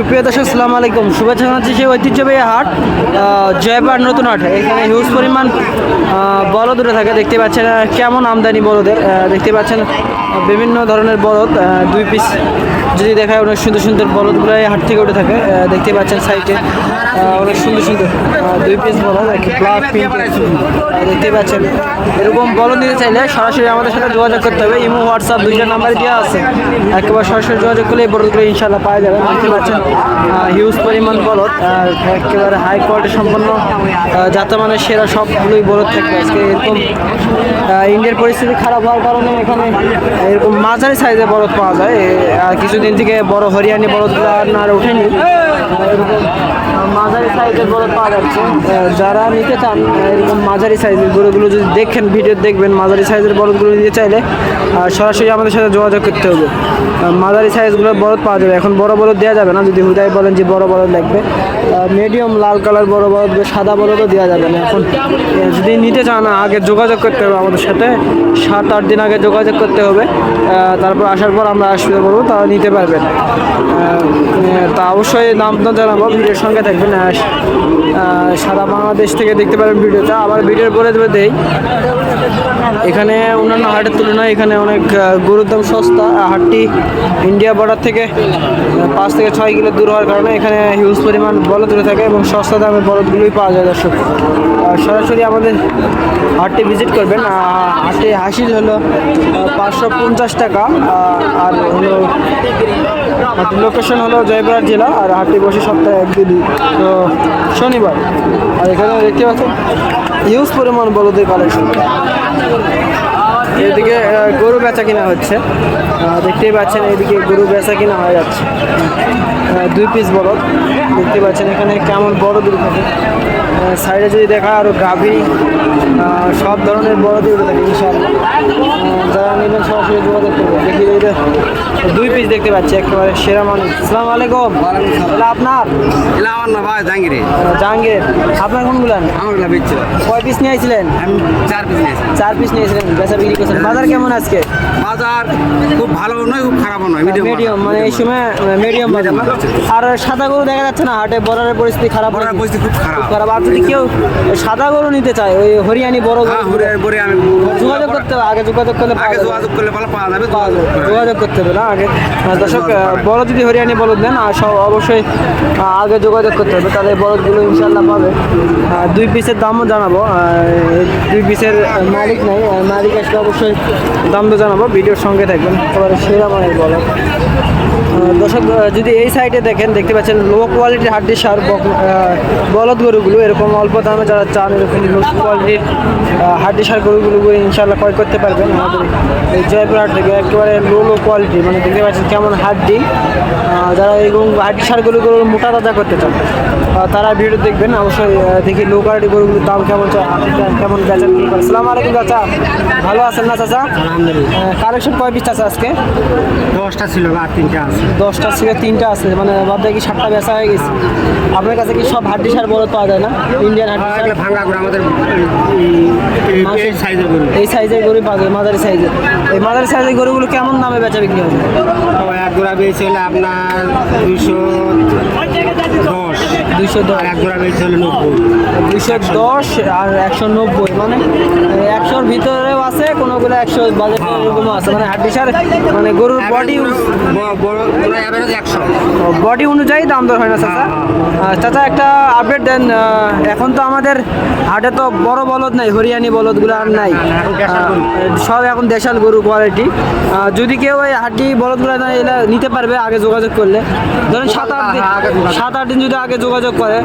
সুপ্রিয় দর্শক সালাম আলাইকুম। শুভেচ্ছা জানাচ্ছি সেই ঐতিহ্যবাহী হাট জয়পাড় নতুন হাট। এখানে হিউজ পরিমাণ বলদ উঠে থাকে, দেখতে পাচ্ছেন কেমন আমদানি বলদের দেখতে পাচ্ছেন, বিভিন্ন ধরনের বলদ দুই পিস যদি দেখায়, অনেক সুন্দর সুন্দর বলদগুলো এই হাট থেকে উঠে থাকে দেখতে পাচ্ছেন সাইডে অনেক সুন্দর সুন্দর দুই পিস বলদ ব্ল্যাক পিঙ্ক দেখতে পাচ্ছেন। এরকম বলদ নিতে চাইলে সরাসরি আমাদের সাথে যোগাযোগ করতে হবে। ইমো, হোয়াটসঅ্যাপ, দুইটা নাম্বার দেওয়া আছে। একেবারে সরাসরি যোগাযোগ করলে এই বলদগুলো ইনশাল্লাহ পাওয়া যাবে। দেখতে পাচ্ছেন হিউজ পরিমাণ বলদ একেবারে হাই কোয়ালিটি সম্পন্ন যাতে মানে সেরা সবগুলোই বলদ থাকবে আজকে এরকম ইন্ডিয়ার পরিস্থিতি খারাপ হওয়ার কারণে এখানে এরকম মাঝারি সাইজে বলদ পাওয়া যায়। কিছুদিন থেকে বড় হরিয়ানি বলদগুলো আর উঠেনি এরকম মাঝারি সাইজের পাওয়া যাচ্ছে। যারা নিতে চান এরকম মাঝারি সাইজের গরুগুলো যদি দেখেন, ভিডিও দেখবেন, মাঝারি সাইজের বলদগুলো নিতে চাইলে সরাসরি আমাদের সাথে যোগাযোগ করতে হবে। মাঝারি সাইজগুলো বলদ পাওয়া যাবে। এখন বড় বলদ দেওয়া যাবে না, যদি হুদাই বলেন যে বড় বলদ লাগবে। মিডিয়াম লাল কালার বড় বলদ, সাদা বলদও দেওয়া যাবে না এখন। যদি নিতে চান, আগে যোগাযোগ করতে হবে আমাদের সাথে। সাত, আট দিন আগে যোগাযোগ করতে হবে। তারপর আসার পর আমরা আসতে পারব তারা নিতে পারবেন তা অবশ্যই নাম তো জানাব, ভিডিওর সঙ্গে থাকবেন। সারা বাংলাদেশ থেকে দেখতে পারেন ভিডিওটা। আবার ভিডিওর পরে দেবে দেই। এখানে অন্যান্য হাটের তুলনায় এখানে অনেক গরুর দাম সস্তা। হাটটি ইন্ডিয়া বর্ডার থেকে পাঁচ থেকে ছয় কিলো দূর হওয়ার কারণে এখানে হিউজ পরিমাণ বলদ দূরে থাকে এবং সস্তা দামে বলদগুলোই পাওয়া যায় দর্শক। সরাসরি আমাদের হাটটি ভিজিট করবেন। হাটে হাসিল হলো পাঁচশো পঞ্চাশ টাকা। আর হলো লোকেশন হলো জয়পুরহাট জেলা, আর হাটটি বসে সপ্তাহে একদিন তো শনিবার। আর এখানে দেখতে পাচ্ছেন হিউজ পরিমাণ বলদের কালেকশন বেচা কিনা হচ্ছে। দেখতেই পাচ্ছেন এদিকে গরু বেচা কিনা হয়ে যাচ্ছে। দুই পিস বলদ। দেখতে পাচ্ছেন এখানে কেমন বড় দুর্ঘটনা। সাইডে যদি দেখা আরও গাভী আহ, সব ধরনের বড় দূর থাকে ইনশাআল্লাহ। যারা নেবেন সরাসরি যোগাযোগ করবে দেখি দুই পিস দেখতে পাচ্ছি একেবারে সেরা মানুষ আসসালামু আলাইকুম। এটা আপনার? আমার না ভাই জাঙ্গিরে আহ, জাহাঙ্গীর। আপনার কোনগুলান? আমারগুলা বেচছিল কয় পিস নিয়ে আসছিলেন আমি চার পিস চার পিস নিয়েছিলেন বেচা বিক্রি করছেন। বাজার কেমন আজকে? বাজার খুব ভালো নয় খুব খারাপও নয় মিডিয়াম মানে এই সময় মিডিয়াম বাজার। আর সাদা গরু দেখা যাচ্ছে না হাটে বর্ডারের পরিস্থিতি খারাপ পরিস্থিতি খুব খারাপ। খারাপ। আর যদি কেউ সাদা গরু নিতে চায় ওই হরিয়ানি বড় হ্যাঁ গরু ঘুরে যোগাযোগ করতে হবে আগে যোগাযোগ করলে আগে যোগাযোগ করলে ভালো পাওয়া যাবে যোগাযোগ করতে হবে না আগে দর্শক বড় যদি হরিয়ানি বলদ নেন আর সব অবশ্যই আগে যোগাযোগ করতে হবে তাহলে বলদগুলো ইনশাল্লাহ পাবে। আর দুই পিসের দামও জানাব দুই পিসের মালিক নাই মালিক আসলে অবশ্যই দাম তো জানাব ভিডিওর সঙ্গে থাকবেন একেবারে সেরা মানের বলদ। দর্শক যদি এই সাইডে দেখেন দেখতে পাচ্ছেন লো কোয়ালিটির হাড্ডি সার বলদ গরুগুলো এরকম অল্প দামে যারা চান এরকম কোয়ালিটির হাড্ডি সার গরুগুলো ইনশাল্লাহ ক্রয় করতে পারবেন আমাদের এই জয়পুর হাট থেকে। একেবারে লো লো কোয়ালিটি মানে দেখতে পাচ্ছেন কেমন হাড্ডি যারা এরকম হাড্ডি সার গরুগুলো মোটা তাজা করতে চান তারা ভিডিও দেখবেন অবশ্যই দেখি লো কোয়ালিটি গরুগুলোর দাম কেমন কেমন করে। সালাম আলাইকুম চাচা ভালো আছেন না চাচা? কালেকশন কয় পিস আছে আজকে? দশটা ছিল আর তিনটা আছে। দশটা থেকে তিনটা আছে মানে বাদ কি সাতটা বেচা হয়ে গেছে। আপনার কাছে কি সব হাড্ডি সার বড় পাওয়া যায় না? ইন্ডিয়ান হাড্ডি সার ভাঙা করে আমাদের এই সাইজের গরু। এই সাইজের গরু মাদারি সাইজের। এই মাদার সাইজের গরুগুলো কেমন দামে বেচা বিক্রি হবে? এক জোড়া বেচছিল আপনার দুইশো দশ দুইশো দশ। এক জোড়া বেচছিল নব্বই। দুইশো দশ আর একশো নব্বই মানে একশোর ভিতরেও আছে কোনোগুলো একশো বাজেট এরকমও আছে। মানে হাড্ডি সার মানে গরুর বডি বড় অনুযায়ী দাম দর হয় না চাচা? চাচা একটা আপডেট দেন এখন তো আমাদের হাটে তো বড় বলদ নাই হরিয়ানি বলদগুলো আর নাই। সব এখন দেশাল গরু কোয়ালিটি যদি কেউ এই হাড্ডি বলদগুলো নিতে পারবে আগে যোগাযোগ করলে। ধরেন সাত আট দিন হ্যাঁ। সাত আট দিন যদি আগে যোগাযোগ করে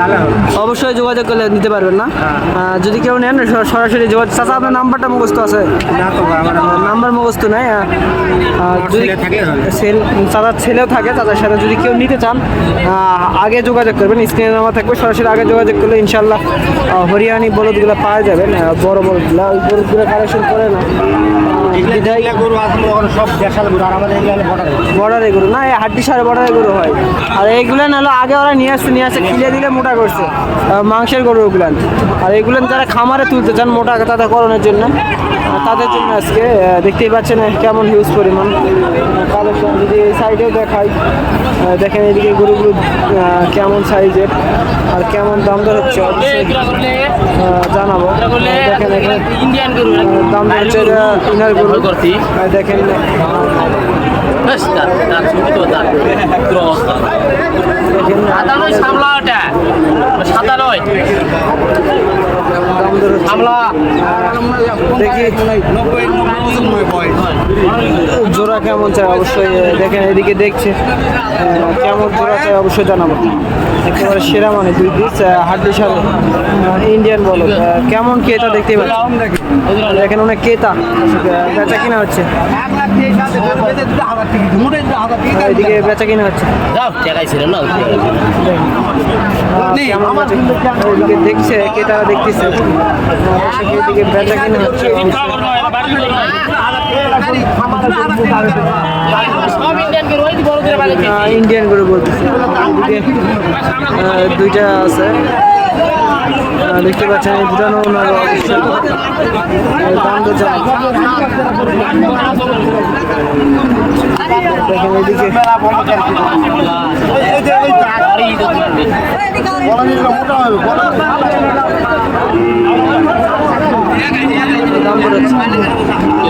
অবশ্যই যোগাযোগ করলে নিতে পারবেন না। হ্যাঁ। যদি কেউ নেন সরাসরি যোগাযোগ চাচা আপনার নাম্বারটা মুখস্থ আছে? নাম্বার মুখস্থ নাই আমার যদি সেল চাচার ছেলেও থাকে চাচার সাথে যদি কেউ নিতে চান আগে যোগাযোগ করবেন স্ক্রিনে নাম্বার থাকবে সরাসরি আগে যোগাযোগ করলে ইনশাল্লাহ হরিয়ানি বলদগুলো পাওয়া যাবেন বড় বলদগুলো ওই বলদগুলো কালেকশন করে না। গরু আসলে সব দেশাল গরু আর আমাদের এগুলো বর্ডার বর্ডারে গরু। না এই হাড্ডি সারে বর্ডারে গরু হয়। আর এইগুলো নাহলে আগে ওরা নিয়ে আসছে নিয়ে আসছে খিলে দিলে মোটা করছে। মাংসের গরু ওগুলান আর এগুলো যারা খামারে তুলতে চান মোটা তাদের করণের জন্য। তাদের জন্য আজকে দেখতেই পাচ্ছেন কেমন হিউজ পরিমাণ। কালেকশন যদি এই সাইডেও দেখাই দেখেন এদিকে গরুগুলো কেমন সাইজের আর কেমন দাম দর হচ্ছে? জানাব। দেখেন এখানে ইন্ডিয়ান গরু দাম দর হচ্ছে ইনার গরু। করছি। দেখেন জোড়া কেমন চাই? অবশ্যই দেখেন এদিকে দেখছে। কেমন জোড়া চাই? অবশ্যই জানাব। একেবারে সেরা মানে দুই পিস হাড্ডি সাথে ইন্ডিয়ান বলো কেমন কেতা দেখতেই পাচ্ছি দেখেন অনেক কেতা বেচা কিনা হচ্ছে। এদিকে বেচা কিনা হচ্ছে। এদিকে দেখছে কেতারা দেখতেছে। এদিকে বেচা কিনা হচ্ছে। ইন্ডিয়ান গরু ইন্ডিয়ান করে বলতেছে। দুইটা আছে। দেখতে পাচ্ছেন এই দুটো ওনার অবশ্যই দাম তো দেখেন এদিকে দাম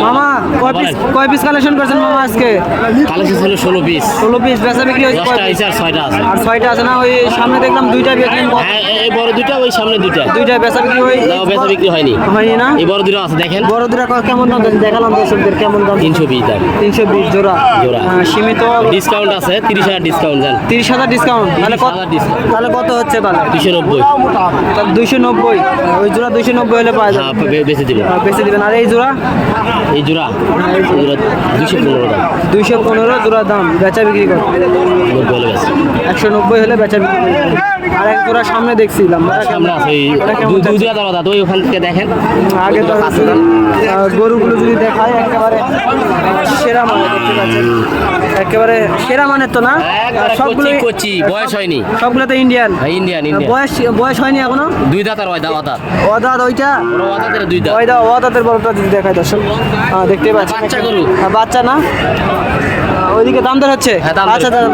মামা কয় পিস কয় পিস কালেকশন করছেন মামা আজকে? কালেকশন ছিল ষোলো পিস ষোলো পিস বেচা বিক্রি হয়েছে আর ছয়টা আছে। আর ছয়টা আছে না? ওই সামনে দেখলাম দুইটা বিক্রি হ্যাঁ এই বড় দুটা ওই সামনে দুটা দুইটা বেচা বিক্রি হয়ে না বেচা বিক্রি হয়নি। হয়নি না? এই বড় দুটো আছে দেখেন। বড় দুটা কেমন দাম দেখালাম দর্শকদের কেমন দাম। তিনশো বিশ দাম। তিনশো বিশ জোড়া। জোড়া। সীমিত ডিসকাউন্ট আছে তিরিশ হাজার ডিসকাউন্ট দেন। তিরিশ হাজার ডিসকাউন্ট তাহলে কত তাহলে কত হচ্ছে তাহলে? দুশো নব্বই। দুইশো নব্বই। ওই জোড়া দুইশো নব্বই হলে পাওয়া হ্যাঁ যাবে বে- বেচে দিল বেশি দিবেন। আর এই জোড়া? এই জোড়া? এই জোড়া দুশো পনেরো দাম। দুইশো পনেরো জোড়া দাম। বেচা বিক্রি করে। একশো নব্বই হলে বেচা বিক্রি করে। আর এক জোড়া সামনে দেখছিলাম। সামনে আছে দাদা ওই থেকে দেখেন। আগে তো। গরুগুলো যদি দেখায় একেবারে সেরা মানে দেখতে পাচ্ছেন? একেবারে সেরা মানের তো না? সবগুলো কচি বয়স হয়নি। সবগুলো তো ইন্ডিয়ান ইন্ডিয়ান ইন্ডিয়ান বয়স বয়স হয়নি এখনও? দুই ওই দাঁত ওইটা? বড় দুই দাঁত। ওইটা অদাতের বড়টা যদি দেখায় দর্শক। আহ, দেখতেই পাচ্ছেন। বাচ্চা গরু। হ্যাঁ, বাচ্চা না? ওইদিকে দাম দর হচ্ছে হ্যাঁ, আচ্ছা দাদা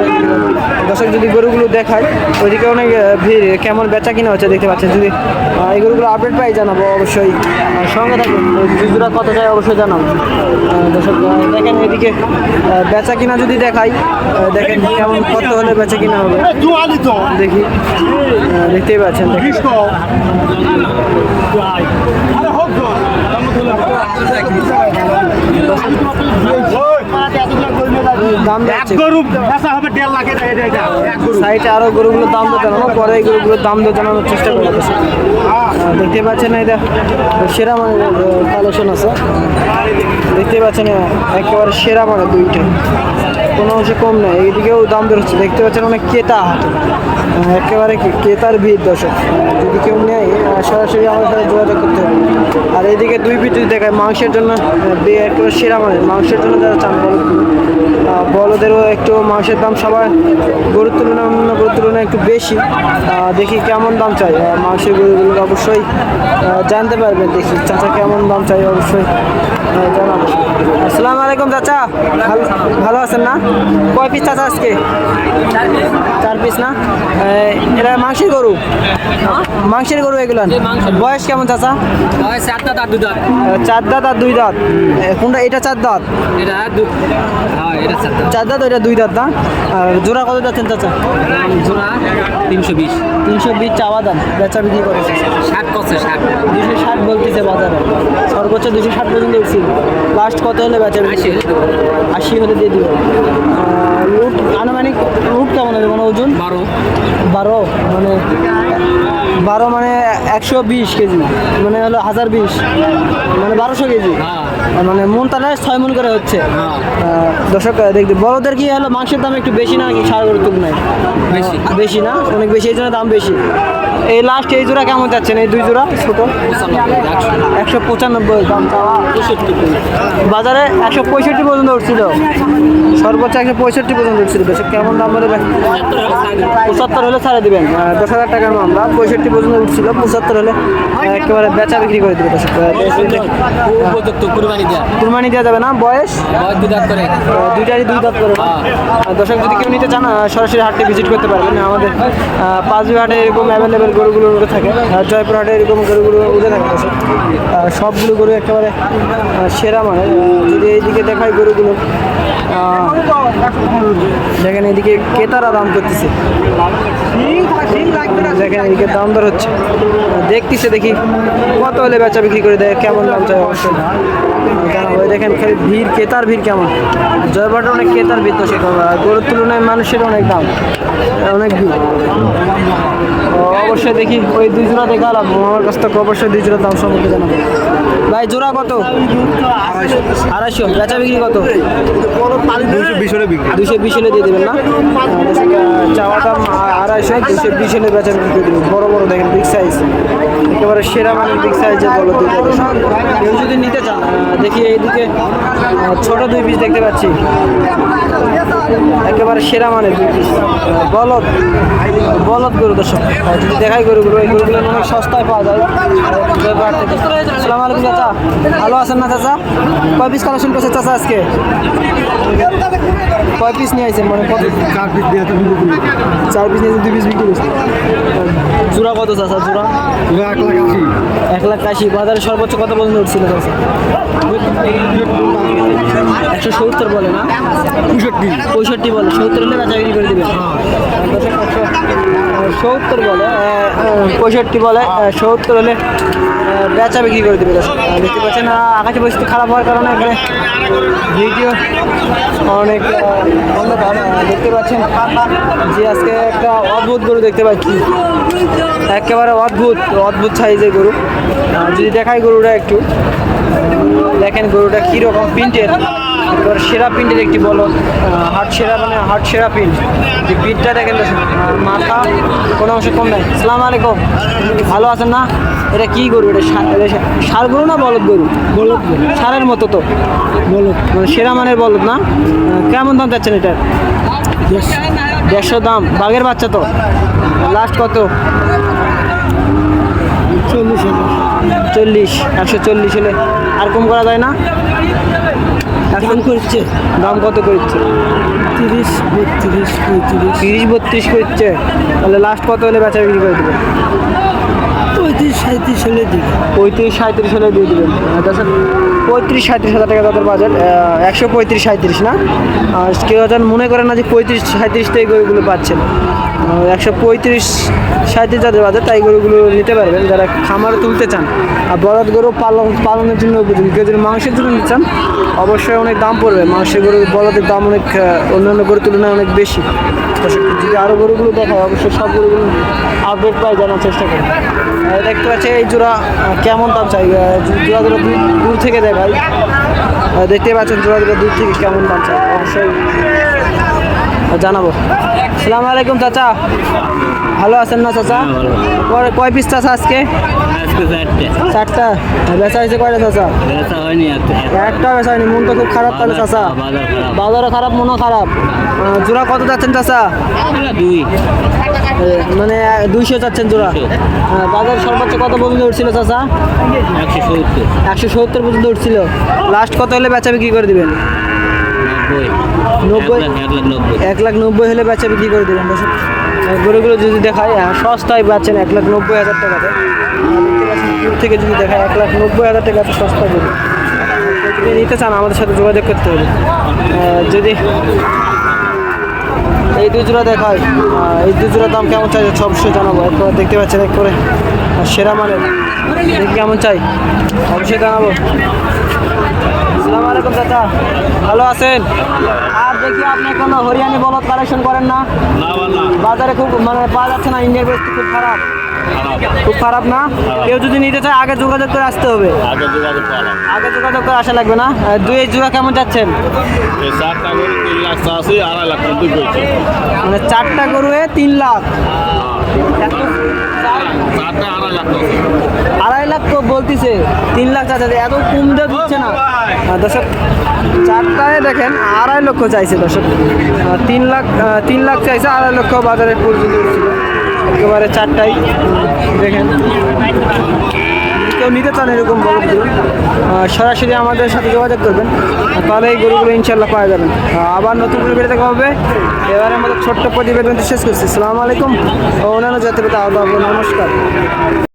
দর্শক যদি গরুগুলো দেখায় ওইদিকে অনেক ভিড় কেমন বেচা কিনা হচ্ছে দেখতে পাচ্ছেন। যদি এই গরুগুলো আপডেট পাই জানাব অবশ্যই। সঙ্গে থাকবেন জুজুরা কত চাই অবশ্যই জানাব। দর্শক দেখেন এদিকে বেচা কিনা যদি দেখাই দেখেন কেমন কত হলে বেচা কিনা হবে। দেখি। দেখতেই পাচ্ছেন দেখি দাম যাচ্ছে। সাইটে আরও গরুগুলোর দাম তো জানাব পরে এই গরুগুলোর দাম তো জানানোর চেষ্টা করব। দর্শক। আহ, দেখতে পাচ্ছেন এটা সেরা মানে কালেকশন আছে। দেখতে পাচ্ছেন একেবারে সেরা মানে দুইটা। কোনো অংশে কম নেই। এইদিকেও দাম বেরোচ্ছে। দেখতে পাচ্ছেন অনেক কেতা হাতে। একেবারে কি কেতার ভিড় দর্শক। যদি কেউ নেয় সরাসরি আমার সাথে যোগাযোগ করতে হবে। আর এইদিকে দুই পিঠ দেখায়, মাংসের জন্য একেবারে সেরা মানে মাংসের জন্য যারা চান বলদেরও একটু মাংসের দাম সবার গরুর তুলনায় অন্য গরুর তুলনায় একটু বেশি। দেখি কেমন দাম চাই। মাংসের গরুগুলো অবশ্যই জানতে পারবেন। দেখি চাচা কেমন দাম চাই অবশ্যই। আসসালামু আলাইকুম চাচা। ভালো ভালো আছেন না? কয় পিস চাচা আজকে? চার পিস না? এরা মাংসের গরু। মাংসের গরু এগুলো বয়স কেমন চাচা? দুই দাঁত। চার দাঁত আর দুই দাঁত। কোনটা এটা চার দাঁত? এটা এটা চার দাঁত। ওইটা দুই দাঁত না? জোড়া কত যাচ্ছেন চাচা? জোড়া তিনশো বিশ। তিনশো বিশ চাওয়া দাম। বেচা বিক্রি করেছে। ষাট কছে ষাট। দুশো ষাট বলতেছে বাজারে। সর্বোচ্চ দুশো ষাট পর্যন্ত উঠছিল লাস্ট কত হলে বেচা আশি হলে দিয়ে দিব। লুট আনুমানিক লুট কেমন হবে মানে ওজন? বারো। বারো? মানে বারো মানে একশো বিশ কেজি। মানে হলো হাজার বিশ। মানে বারোশো কেজি। হ্যাঁ। মানে মন তাহলে ছয় মন করে হচ্ছে। হ্যাঁ। দর্শক দেখতে বড়দের কি হলো মাংসের দাম একটু বেশি না নাকি সার গরুর তুলনায় বেশি। বেশি না? অনেক বেশি এই জন্য দাম বেশি। এই লাস্ট এই জোড়া কেমন যাচ্ছেন এই দুই জোড়া ছোট? একশো পঁচানব্বই। দাম বাজারে একশো পঁয়ষট্টি পর্যন্ত উঠছিল। সর্বোচ্চ একশো পঁয়ষট্টি পর্যন্ত উঠছিল। দর্শক কেমন দাম বলে পঁচাত্তর হলে ছাড়ে দিবেন। দশ হাজার টাকার মামলা পঁয়ষট্টি পর্যন্ত উঠছিল। পঁচাত্তর হলে একেবারে বেচা বিক্রি করে দেবে কুরবানি দেওয়া যাবে না বয়স? দুইটারই দুই দাঁত করে না? দর্শক যদি কেউ নিতে চান সরাসরি হাটটি ভিজিট করতে পারবেন। আমাদের পাঁচবি হাটে এরকম অ্যাভেলেবেল গরুগুলো উঠে থাকে। আর জয়পুর হাটে এরকম গরুগুলো উঠে থাকে সবগুলো গরু একেবারে সেরা মানে যদি এইদিকে দেখায় গরুগুলো দেখেন এদিকে ক্রেতারা দাম করতেছে। দেখেন এদিকে দাম দর হচ্ছে। দেখতেছে দেখি, কত হলে বেচা বিক্রি করে দেয়, কেমন দাম চাই অবশ্যই। এই দেখেন খালি ভিড় ক্রেতার ভিড় কেমন? জয়বাটা অনেক ক্রেতার ভিড় তো সেটা গরুর তুলনায় মানুষের অনেক দাম। অনেক ভিড়। অবশ্যই দেখি। ওই দুই জোড়া দেখা লাভ আমার কাছ থেকে অবশ্যই দুই দাম সম্পর্কে জানাব। ভাই জোড়া কত? আড়াইশো। বেচা বিক্রি কত? দুইশো বিশ হলে বিক্রি। দুশো বিশ হলে দিয়ে দেবেন না? চাওয়া দাম আড়াইশো দুশো বিশ হলে বেচা বিক্রি করে দেবেন। বড় বড় দেখেন বিগ সাইজ একেবারে সেরা মানের বিগ সাইজের বলো কেউ যদি নিতে চান দেখি এইদিকে আহ, ছোট দুই পিস দেখতে পাচ্ছি। একেবারে সেরা মানের দুই পিস বলদ বলদ গরু দর্শক যদি দেখাই গরুগুলো এই গরুগুলো অনেক সস্তায় পাওয়া যায়। সালাম আলাইকুম চাচা ভালো আছেন না চাচা? কয় পিস কালেকশন করছে চাচা আজকে? কয় পিস নিয়ে আইছেন মানে কত? চার পিস করি চার পিস নিয়ে দুই পিস বিক্রি করছে। জোড়া কত চাচা জোড়া এক লাখ আশি। এক লাখ আশি। বাজারে সর্বোচ্চ কত পর্যন্ত উঠছিল চাচা? একশো সত্তর বলে না? পঁয়ষট্টি। পঁয়ষট্টি বলে। সত্তর হলে করে দেবে। সত্তর বলে পঁয়ষট্টি বলে সত্তর হলে বেচা বিক্রি করে দেবে। দেখতে পাচ্ছেন আকাশে পরিস্থিতি খারাপ হওয়ার কারণে এখানে ভিডিও অনেক দেখতে পাচ্ছেন, যে আজকে একটা অদ্ভুত গরু দেখতে পাচ্ছি। একেবারে অদ্ভুত অদ্ভুত সাইজের গরু। যদি দেখাই গরুটা একটু। দেখেন গরুটা কীরকম প্রিন্টের? এবার সেরা প্রিন্টের একটি বলো হাট সেরা মানে হাট সেরা প্রিন্ট। যে পিঠটা দেখেন মাথা কোনো অংশ কম নাই। সালাম আলাইকুম। ভালো আছেন না? এটা কি গরু? এটা সার গরু না বলদ গরু? বলদ ষাঁড়ের মতো তো। বলদ। মানে সেরা মানের বলদ না? কেমন দাম যাচ্ছেন এটার? দেড়শো। দাম। বাঘের বাচ্চা তো। লাস্ট কত? চল্লিশ চল্লিশ একশো চল্লিশ হলে আর কম করা যায় না? দাম করছে। দাম কত করছে? তিরিশ বত্রিশ পঁয়ত্রিশ। তিরিশ বত্রিশ করছে। তাহলে লাস্ট কত হলে বেচা বিক্রি করে দেবেন পঁয়ত্রিশ সাঁত্রিশ হলে দিবে। পঁয়ত্রিশ সাঁত্রিশ হলে দিয়ে দেবেন দর্শক পঁয়ত্রিশ সাঁত্রিশ হাজার টাকা তাদের বাজেট একশো পঁয়ত্রিশ সাঁত্রিশ না? আর কেউ যেন মনে করেন না যে পঁয়ত্রিশ সাঁত্রিশ থেকে গরুগুলো পাচ্ছেন একশো পঁয়ত্রিশ সাঁত্রিশ যাদের বাজেট তাই গরুগুলো নিতে পারবেন। যারা খামারে তুলতে চান আর বলদ গরু পালন, পালনের জন্য উপযোগী, কেউ যদি মাংসের জন্য নিতে চান, অবশ্যই অনেক দাম পড়বে। মাংসের গরু বলদের দাম অনেক অন্যান্য গরুর তুলনায় অনেক বেশি। যদি আরও গরুগুলো দেখায়, অবশ্যই সব গরুগুলো আপডেট পাই, জানার চেষ্টা করি দেখতে পাচ্ছি এই জোড়া কেমন দাম চাই? জোড়া জোড়া দূর থেকে দেখাই দেখতে পাচ্ছেন জোড়া জোড়া দূর থেকে কেমন দাম চাই? অবশ্যই জানাব। সালাম আলাইকুম, চাচা। ভালো আছেন না চাচা? কয়- কয় পিস চাচা আজকে? চারটা। বেচা হয়েছে কয়টা চাচা? একটা। বেচা হয়নি মন তো খুব খারাপ তাহলে চাচা। বাজারও খারাপ মনও খারাপ। জোড়া কত যাচ্ছেন চাচা? দুই। মানে দুইশো চাচ্ছেন জোড়া। আহ, বাজার সর্বোচ্চ কত পর্যন্ত উঠছিল চাচা? একশো সত্তর। একশো সত্তর পর্যন্ত উঠছিল। লাস্ট কত হলে বেচা বিক্রি করে দিবেন? নব্বই। নব্বই? এক লাখ- নব্বই। হলে বেচা বিক্রি করে দিবেন দর্শক। গরুগুলো যদি দেখায় সস্তায় পাচ্ছেন এক লাখ নব্বই হাজার টাকাতে। দূর থেকে যদি দেখায় এক লাখ নব্বই হাজার টাকা তো সস্তা গরু। যদি নিতে চান আমাদের সাথে যোগাযোগ করতে হবে। যদি এই দুই জোড়া দেখায় এই দুই জোড়ার দাম কেমন চাই অবশ্যই জানাব। একবার দেখতে পাচ্ছেন এক করে সেরা মানের। কেমন চাই। অবশ্যই জানাব। আলাইকুম চাচা। ভালো আছেন? আর দেখি আপনি কোনো হরিয়ানি বলদ কালেকশন করেন না? বাজারে খুব মানে পাওয়া যাচ্ছে না ইন্ডিয়ার পরিস্থিতি খুব খারাপ। খুব খারাপ না? কেউ যদি নিতে চায় আগে যোগাযোগ করে আসতে হবে। আগে যোগাযোগ করে আসা লাগবে না? দুই জোড়া কেমন যাচ্ছেন? মানে চারটা গরুয়ে তিন লাখ। চারটা আড়াই লাখ তো বলতিছে, তিন লাখ চাচ্ছে এত কম দিয়ে দিচ্ছে না। দর্শক, চারটায় দেখেন আড়াই লক্ষ চাইছে দর্শক। তিন লাখ তিন লাখ চাইছে আড়াই লক্ষ বাজারে পর্যন্ত। একেবারে চারটায় দেখেন। কেউ নিতে চান এরকম গরুগুলো সরাসরি আমাদের সাথে যোগাযোগ করবেন। তাহলে এই গরুগুলো ইনশাল্লাহ পাওয়া যাবেন আবার নতুন করে বেড়ে দেখা হবে। এবারে আমাদের ছোট্ট প্রতিবেদনটি শেষ করছি। সালামু আলাইকুম। ও অন্যান্য জাতির আলাদা নমস্কার।